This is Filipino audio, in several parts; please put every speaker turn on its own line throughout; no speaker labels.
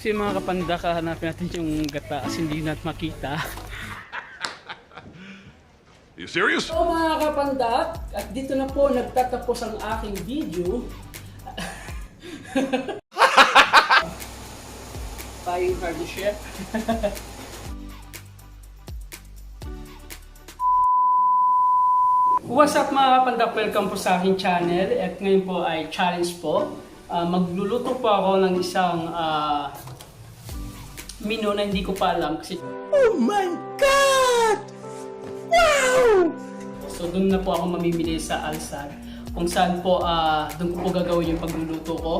So yung mga kapandak, hanapin natin yung gata kasi hindi natin makita.
You serious?
So mga kapandak, at dito na po nagtatapos ang aking video. Tayo hard chef. What's up mga kapandak? Welcome po sa aking channel. At ngayon po ay challenge po. Ah, magluluto po ako ng isang ah, menu na hindi ko pa alam kasi
Oh my God! Wow!
So doon na po ako mamimili sa Alsad kung saan po ah doon ko po gagawin yung pagluluto ko.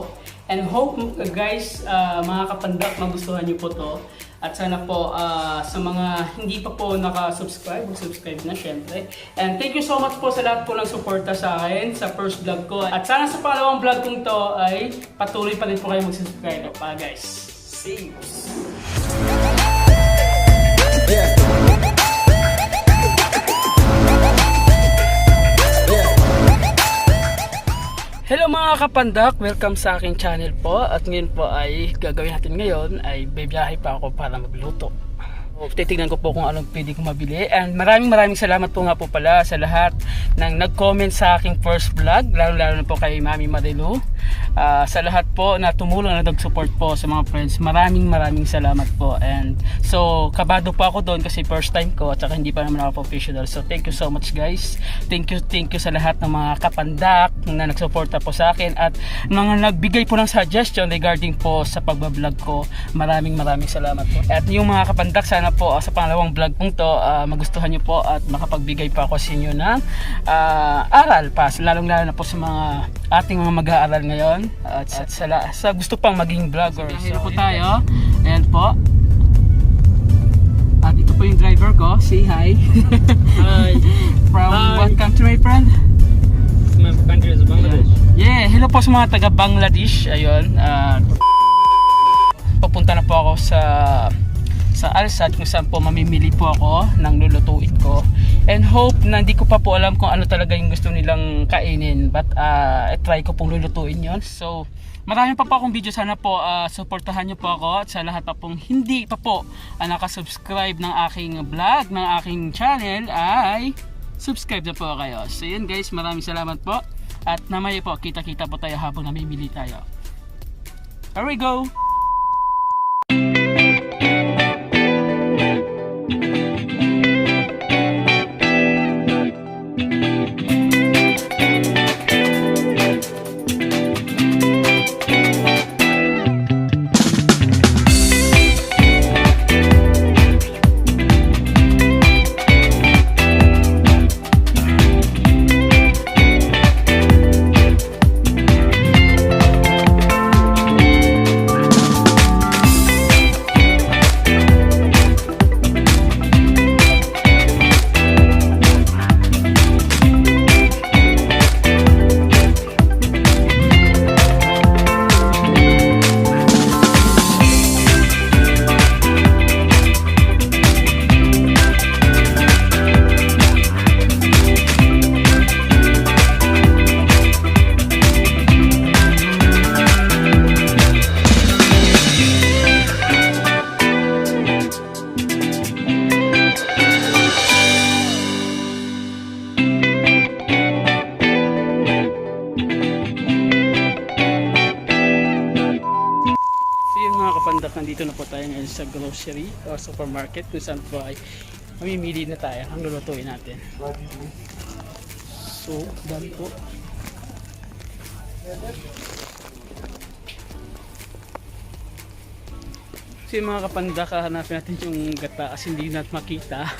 And hope uh, guys, ah, mga kapandak, magustuhan niyo po to. At sana po ah, sa mga hindi pa po naka-subscribe, mag-subscribe na syempre. And thank you so much po sa lahat po ng suporta sa akin sa first vlog ko. At sana sa pangalawang vlog kong to ay patuloy pa rin po kayo mag-subscribe. Pa guys, see you! Hello mga kapandak! Welcome sa aking channel po at ngayon po ay gagawin natin ngayon ay bibiyahe pa ako para magluto. So, titignan ko po kung anong pwede kong mabili and maraming maraming salamat po nga po pala sa lahat ng nag-comment sa aking first vlog lalo lalo na po kay Mami Marilu Ah, sa lahat po na tumulong na nag-support po sa mga friends maraming maraming salamat po. And so kabado po ako doon kasi first time ko at saka hindi pa naman ako professional. So thank you so much guys. Thank you thank you sa lahat ng mga kapandak na nagsuporta po sa akin at mga nagbigay po ng suggestion regarding po sa pagbablog ko. Maraming maraming salamat po. At yung mga kapandak sana po ah, sa pangalawang vlog pong to ah, magustuhan nyo po at makapagbigay pa ako sa inyo ng ah, aral pa. Lalong lalo na po sa mga ating mga mag-aaral ngayon at sa, sa, la- sa gusto pang maging vlogger so, po tayo ayan po at ito po yung driver ko say hi
Hi,
from
Hi.
what country my friend
my country is Bangladesh.
Yeah, hello po sa mga taga Bangladesh. Ayun, at papunta na po ako sa sa Alsat kung saan po mamimili po ako ng lulutuin ko. And hope na hindi ko pa po alam kung ano talaga yung gusto nilang kainin. But uh, try ko pong lulutuin yon So, marami pa po akong video. Sana po uh, supportahan nyo po ako. At sa lahat pa pong hindi pa po uh, nakasubscribe ng aking vlog, ng aking channel ay subscribe na po kayo. So yun guys, maraming salamat po. At namaya po, kita-kita po tayo habang namimili tayo. Here we go! Nandito na po tayo ngayon sa grocery or supermarket kung saan po ay mamimili na tayo ang lulutuin natin. So, dami po. So yung mga kapandak, hanapin natin yung gata kasi hindi natin makita.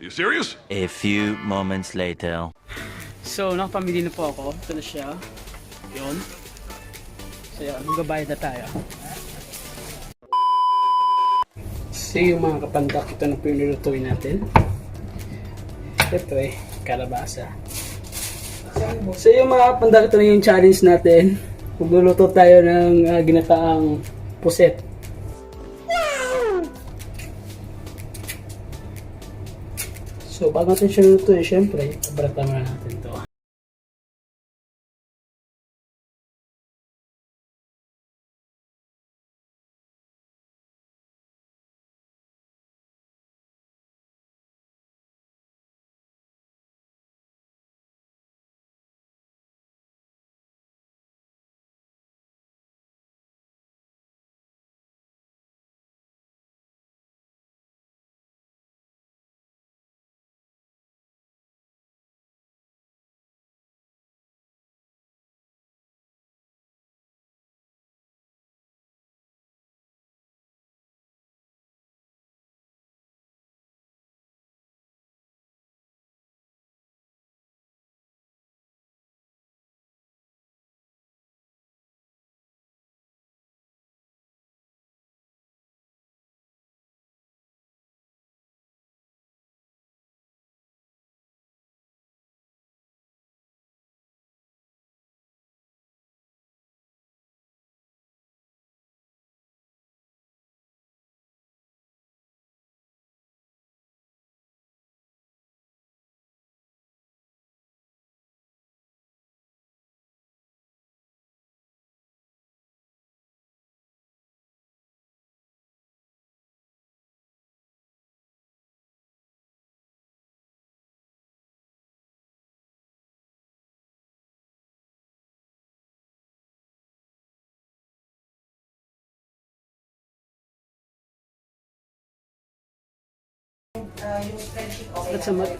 You serious?
A few moments later.
So, nakapamili na po ako. Ito na siya. Yun. So, yun. Magbabayad na tayo. So, yung mga kapandak, ito na po natin. Siyempre, kalabasa. So, yung mga kapandak, ito na yung challenge natin. Magluluto tayo ng ah, ginataang puset. So, bago natin siya lutuin, syempre, pabarata muna natin to. Nagsamot.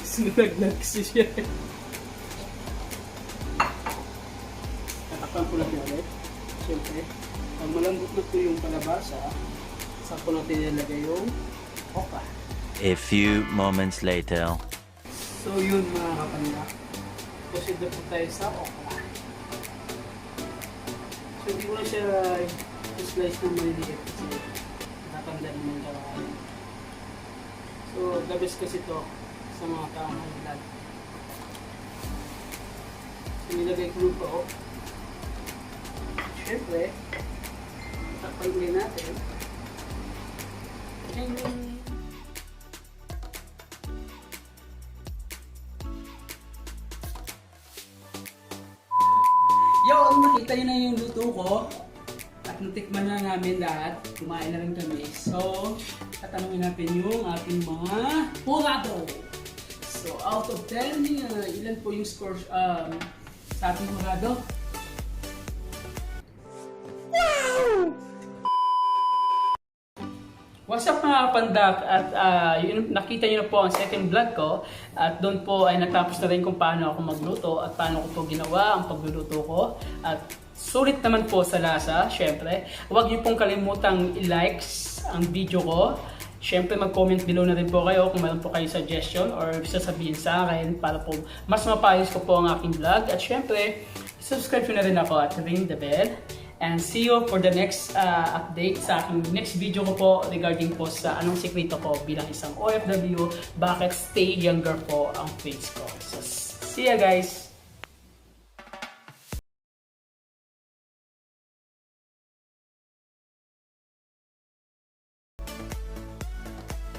Sinulaglag kasi siya. Tatakpan ko lang yan ulit. Siyempre, pag malambot na po yung palabasa, saan ko natin nilagay yung okra.
A few moments later.
So yun mga kapanda. Proceed na po tayo sa okra. So hindi ko na siya slice ng maliliit kasi nakanda naman siya. So the best kasi to sa mga taong may vlog. So nilagay ko yung po. Siyempre, takpan ulit natin. Ding! Yo, nakita niyo na yung luto ko. At natikman na namin lahat. Kumain na rin kami. So, tatanungin natin yung ating mga purado. So, out of 10, uh, ilan po yung score um, sa ating purado? What's up mga kapandak? At ah, yun, nakita niyo na po ang second vlog ko. At doon po ay natapos na rin kung paano ako magluto at paano ko po ginawa ang pagluluto ko. At sulit naman po sa lasa, syempre. Huwag niyo pong kalimutang i-likes ang video ko. Syempre mag-comment below na rin po kayo kung meron po kayo suggestion or sasabihin sa akin para po mas mapayos ko po ang aking vlog. At syempre, subscribe nyo na rin ako at ring the bell. And see you for the next uh, update sa aking next video ko po regarding po sa anong sekreto ko bilang isang OFW, bakit stay younger po ang face ko. So, see ya guys!